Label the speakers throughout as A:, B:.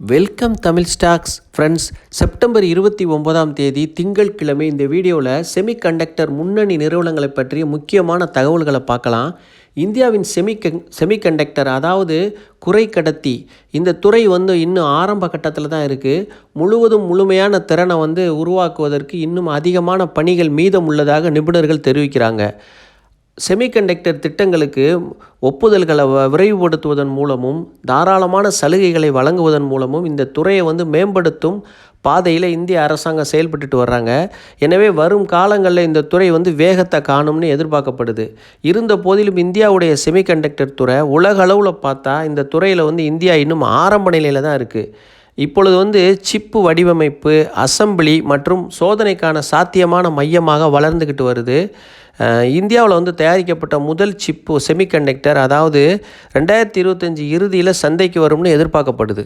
A: Welcome Tamil stocks friends September இருபத்தி ஒன்பதாம் தேதி திங்கட்கிழமை இந்த வீடியோவில் செமிகண்டக்டர் முன்னணி நிறுவனங்களை பற்றிய முக்கியமான தகவல்களை பார்க்கலாம். இந்தியாவின் செமிகன் செமிகண்டக்டர் அதாவது குறை கடத்தி இந்த துறை வந்து இன்னும் ஆரம்ப கட்டத்தில் தான் இருக்குது முழுவதும் முழுமையான திறனை வந்து உருவாக்குவதற்கு இன்னும் அதிகமான பணிகள் மீதம் உள்ளதாக நிபுணர்கள் தெரிவிக்கிறாங்க. செமிகண்டக்டர் திட்டங்களுக்கு ஒப்புதல்களை வ- விரைவுபடுத்துவதன் மூலமும் தாராளமான சலுகைகளை வழங்குவதன் மூலமும் இந்த துறையை வந்து மேம்படுத்தும் பாதையில் இந்திய அரசாங்கம் செயல்பட்டுட்டு வர்றாங்க. எனவே வரும் காலங்களில் இந்த துறை வந்து வேகத்தை காணும்னு எதிர்பார்க்கப்படுது. இருந்த போதிலும் இந்தியாவுடைய செமிகண்டக்டர் துறை உலக அளவில் பார்த்தா இந்த துறையில் வந்து இந்தியா இன்னும் ஆரம்ப நிலையில் தான் இருக்குது இப்பொழுது வந்து சிப்பு வடிவமைப்பு அசம்பிளி மற்றும் சோதனைக்கான சாத்தியமான மையமாக வளர்ந்துக்கிட்டு வருது. இந்தியாவில் வந்து தயாரிக்கப்பட்ட முதல் சிப்பு செமிகண்டக்டர் அதாவது ரெண்டாயிரத்தி இருபத்தஞ்சி இறுதியில் சந்தைக்கு வரும்னு எதிர்பார்க்கப்படுது.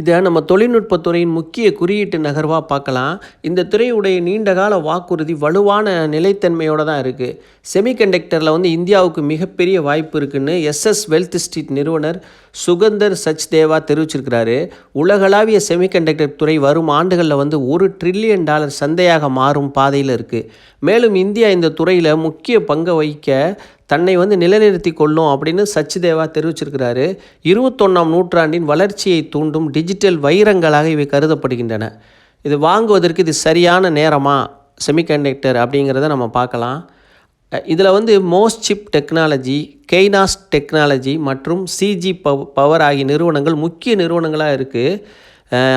A: இதை நம்ம தொழில்நுட்பத்துறையின் முக்கிய குறியீட்டு நகர்வாக பார்க்கலாம். இந்த துறையுடைய நீண்டகால வாக்குறுதி வலுவான நிலைத்தன்மையோடு தான் இருக்குது செமிகண்டக்டரில் வந்து இந்தியாவுக்கு மிகப்பெரிய வாய்ப்பு இருக்குதுன்னு எஸ்எஸ் வெல்த் ஸ்ட்ரீட் நிறுவனர் சுகந்தர் சச்தேவா தெரிவிச்சிருக்கிறாரு. உலகளாவிய செமிகண்டக்டர் துறை வரும் ஆண்டுகளில் வந்து ஒரு ட்ரில்லியன் டாலர் சந்தையாக மாறும் பாதையில் இருக்குது மேலும் இந்தியா இந்த துறையில் முக்கிய பங்கை வகிக்க தன்னை வந்து நிலைநிறுத்தி கொள்ளும் அப்படின்னு சச்சிதேவா தெரிவிச்சிருக்கிறாரு. இருபத்தொன்னாம் நூற்றாண்டின் வளர்ச்சியை தூண்டும் டிஜிட்டல் வைரங்களாக இவை கருதப்படுகின்றன. இது வாங்குவதற்கு இது சரியான நேரமா? செமிகண்டக்டர் அப்படிங்கிறத நம்ம பார்க்கலாம். இதில் வந்து மோஸ்ட் சிப் டெக்னாலஜி கெய்னாஸ் டெக்னாலஜி மற்றும் சிஜி பவ் பவர் ஆகிய நிறுவனங்கள் முக்கிய நிறுவனங்களாக இருக்குது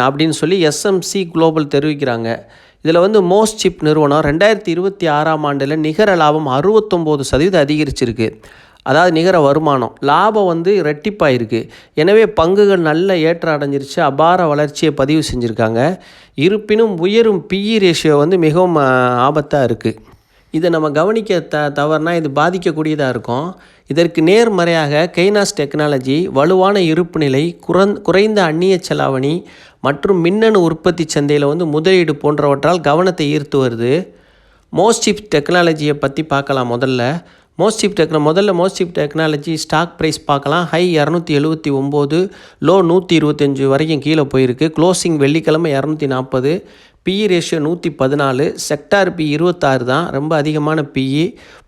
A: அப்படின்னு சொல்லி எஸ்எம்சி குளோபல் தெரிவிக்கிறாங்க. இதில் வந்து மோஸ்ட் சிப் நிறுவனம் ரெண்டாயிரத்தி இருபத்தி ஆறாம் ஆண்டில் நிகர லாபம் அறுபத்தொம்போது சதவீதம் அதிகரிச்சிருக்கு. அதாவது நிகர வருமானம் லாபம் வந்து ரெட்டிப்பாயிருக்கு எனவே பங்குகள் நல்ல ஏற்றம் அடைஞ்சிருச்சு. அபார வளர்ச்சியை பதிவு செஞ்சுருக்காங்க. இருப்பினும் உயரும் பிஇ ரேஷியோ வந்து மிகவும் ஆபத்தாக இருக்குது இதை நம்ம கவனிக்க த தவறுனா இது பாதிக்கக்கூடியதாக இருக்கும். இதற்கு நேர்மறையாக கைனாஸ் டெக்னாலஜி வலுவான இருப்பு நிலை குறந் குறைந்த அந்நிய செலாவணி மற்றும் மின்னணு உற்பத்தி சந்தையில் வந்து முதலீடு போன்றவற்றால் கவனத்தை ஈர்த்து வருது. மோஸ்டிப் டெக்னாலஜியை பற்றி பார்க்கலாம் முதல்ல. மோஸ்டிப் டெக்னா முதல்ல மோஸ்டிப் டெக்னாலஜி ஸ்டாக் ப்ரைஸ் பார்க்கலாம். ஹை இரநூத்தி எழுபத்தி ஒம்பது லோ நூற்றி இருபத்தஞ்சி வரைக்கும் கீழே போயிருக்கு. க்ளோசிங் வெள்ளிக்கிழமை இரநூத்தி நாற்பது. பிஇ ரேஷியோ நூற்றி பதினாலு செக்டார் பி இருபத்தாறு தான் ரொம்ப அதிகமான பிஇ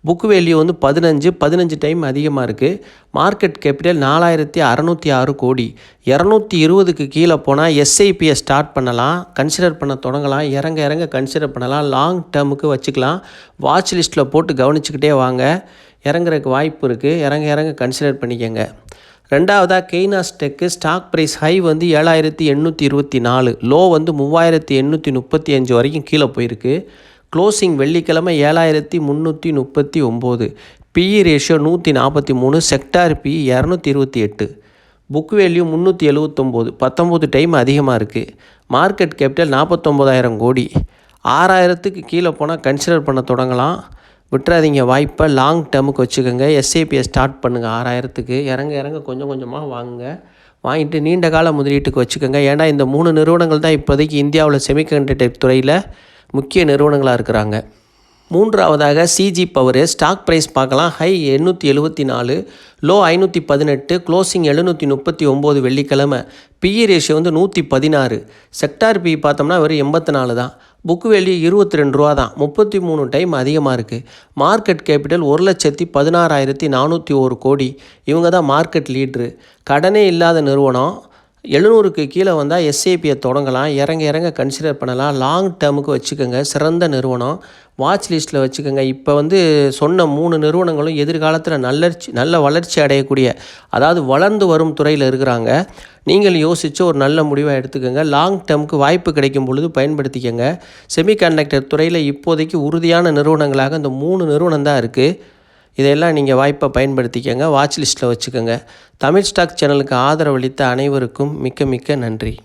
A: புக் வேல்யூ வந்து பதினஞ்சு பதினஞ்சு டைம் அதிகமாக இருக்குது மார்க்கெட் கேபிட்டல் நாலாயிரத்தி அறநூற்றி ஆறு கோடி. இரநூத்தி இருபதுக்கு கீழே போனால் எஸ்ஐபியை ஸ்டார்ட் பண்ணலாம் கன்சிடர் பண்ண தொடங்கலாம் இறங்க இறங்க கன்சிடர் பண்ணலாம் லாங் டேர்முக்கு வச்சுக்கலாம். வாட்ச் லிஸ்ட்டில் போட்டு கவனிச்சுக்கிட்டே வாங்க. இறங்குறதுக்கு வாய்ப்பு இருக்குது இறங்க இறங்க கன்சிடர் பண்ணிக்கங்க. ரெண்டாவதாக Kaynes tech stock price high வந்து ஏழாயிரத்தி எண்ணூற்றி இருபத்தி நாலு லோ வந்து மூவாயிரத்தி எண்ணூற்றி முப்பத்தி அஞ்சு வரைக்கும் கீழே போயிருக்கு. க்ளோசிங் வெள்ளிக்கிழமை ஏழாயிரத்தி முந்நூற்றி முப்பத்தி ஒம்பது பிஇ ரேஷியோ நூற்றி நாற்பத்தி மூணு செக்டார் பி இரநூத்தி இருபத்தி எட்டு. புக் வேல்யூ முந்நூற்றி எழுவத்தொம்போது பத்தொம்போது டைம் அதிகமாக இருக்குது மார்க்கெட் கேபிட்டல் நாற்பத்தொம்போதாயிரம் கோடி. ஆறாயிரத்துக்கு கீழே போனால் கன்சிடர் பண்ண தொடங்கலாம். விட்டுறாதீங்க. வாய்ப்பை லாங் டேர்முக்கு வச்சுக்கோங்க. எஸ்ஐபியை ஸ்டார்ட் பண்ணுங்கள் ஆறாயிரத்துக்கு. இறங்க இறங்க கொஞ்சம் கொஞ்சமாக வாங்குங்க. வாங்கிட்டு நீண்ட கால முதலீட்டுக்கு வச்சுக்கோங்க. ஏன்னா இந்த மூணு நிறுவனங்கள் தான் இப்போதைக்கு இந்தியாவில் செமிகண்டக்டர் துறையில் முக்கிய நிறுவனங்களாக இருக்கிறாங்க. மூன்றாவதாக சிஜி பவர் ஸ்டாக் ப்ரைஸ் பார்க்கலாம். ஹை எண்ணூற்றி எழுபத்தி நாலு லோ ஐநூற்றி பதினெட்டு க்ளோசிங் எழுநூற்றி முப்பத்தி ஒம்பது வெள்ளிக்கிழமை. பிஇ ரேஷியோ வந்து நூற்றி பதினாறு. செக்டார் பி பார்த்தோம்னா வெறும் எண்பத்தி நாலு தான். புக் வேல்யூ இருபத்தி ரெண்டு ரூபா தான். முப்பத்தி மூணு டைம் அதிகமாக இருக்குது மார்க்கெட் கேபிட்டல் ஒரு லட்சத்தி பதினாறாயிரத்தி நானூற்றி ஒரு கோடி. இவங்க தான் மார்க்கெட் லீட்ரு கடனே இல்லாத நிறுவனம். எழுநூறுக்கு கீழே வந்தால் எஸ்ஏபியை தொடங்கலாம். இறங்க இறங்க கன்சிடர் பண்ணலாம். லாங் டேர்முக்கு வச்சுக்கோங்க. சிறந்த நிறுவனம். வாட்ச் லிஸ்ட்டில் வச்சுக்கோங்க. இப்போ வந்து சொன்ன மூணு நிறுவனங்களும் எதிர்காலத்தில் நல்லர்ச்சி நல்ல வளர்ச்சி அடையக்கூடிய அதாவது வளர்ந்து வரும் துறையில் இருக்கிறாங்க. நீங்கள் யோசித்து ஒரு நல்ல முடிவாக எடுத்துக்கோங்க. லாங் டேர்முக்கு வாய்ப்பு கிடைக்கும் பொழுது பயன்படுத்திக்கோங்க. செமிகண்டக்டர் துறையில் இப்போதைக்கு உறுதியான நிறுவனங்களாக இந்த மூணு நிறுவனம் தான் இருக்குது இதையெல்லாம் நீங்கள் வாய்ப்பை பயன்படுத்திக்கங்க. வாட்ச் லிஸ்ட்டில் வச்சுக்கோங்க. தமிழ் ஸ்டாக் சேனலுக்கு ஆதரவளித்த அனைவருக்கும் மிக்க மிக்க நன்றி.